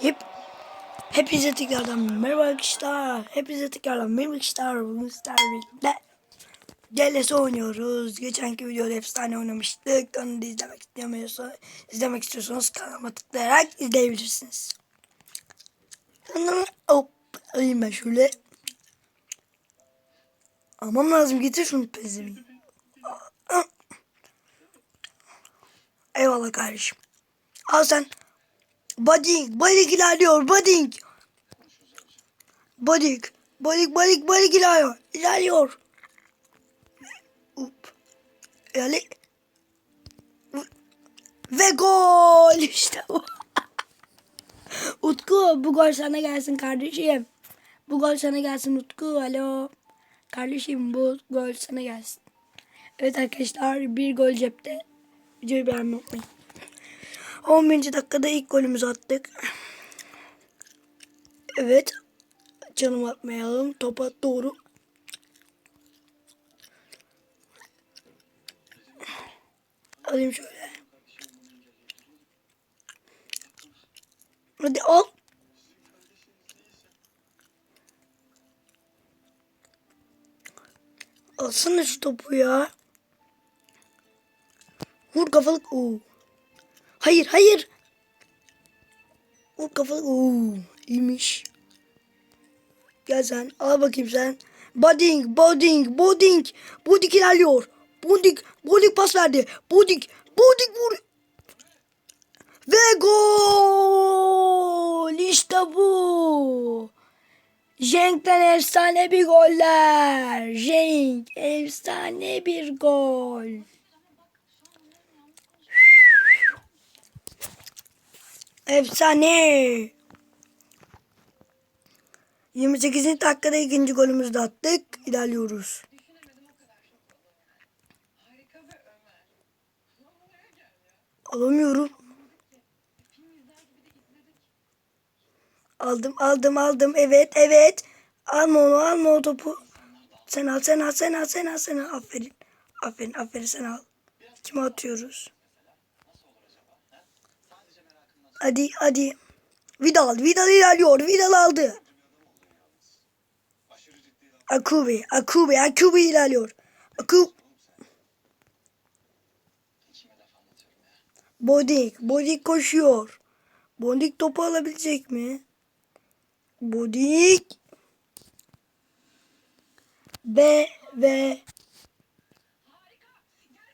Hep Hepinize tekrardan merhaba arkadaşlar. Hepinize tekrardan merhaba arkadaşlar. Bugün birlikte DLS oynuyoruz. Geçenki videoda efsane oynamıştık. Onu da izlemek istemiyorsanız, izlemek istiyorsanız kanalıma tıklayarak izleyebilirsiniz. Hop alayım ben şöyle. Almam lazım getir şunu pezimi. Eyvallah kardeşim. Al sen. Budding, Budding ilerliyor, Budding. Budding, Budding, Budding, Budding ilerliyor, ilerliyor. Up. Yani ve gol işte bu. Utku bu gol sana gelsin kardeşim. Bu gol sana gelsin Utku. Alo. Kardeşim bu gol sana gelsin. Evet arkadaşlar bir gol cepte. Videoyu beğenmeyi unutmayın. 11. dakikada ilk golümüzü attık. Evet. Canım atmayalım. Topa doğru. Alayım şöyle. Hadi al. Alsana şu topu ya. Vur kafalık. Oo. Hayır hayır. Vur kafalık. Oo. iyiymiş. Gel sen. Al bakayım sen. Boding, Boding, Boding. Boding ilerliyor. Boding, Boding pas verdi. Boding, Boding vur. Ve gol. İşte bu. Cenk'ten efsane bir goller. Cenk efsane bir gol. Efsane. 28. dakikada ikinci golümüzü de attık. İlerliyoruz. Alamıyorum. Aldım aldım aldım. Evet evet. Alma onu alma o topu. Sen al sen al sen al sen al sen al. Aferin. Aferin aferin sen al. Kime atıyoruz? Hadi hadi. Vidal Vidal ilerliyor. Vidal aldı. Akubi Akubi Akubi ilerliyor. Aku Bodik Bodik koşuyor. Bodik topu alabilecek mi? Bodik B ve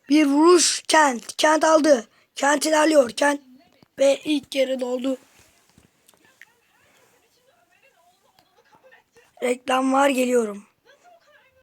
bir vuruş Kent. Kent aldı. Kent ilerliyor. Kent ve ilk yarı doldu. Reklam var geliyorum.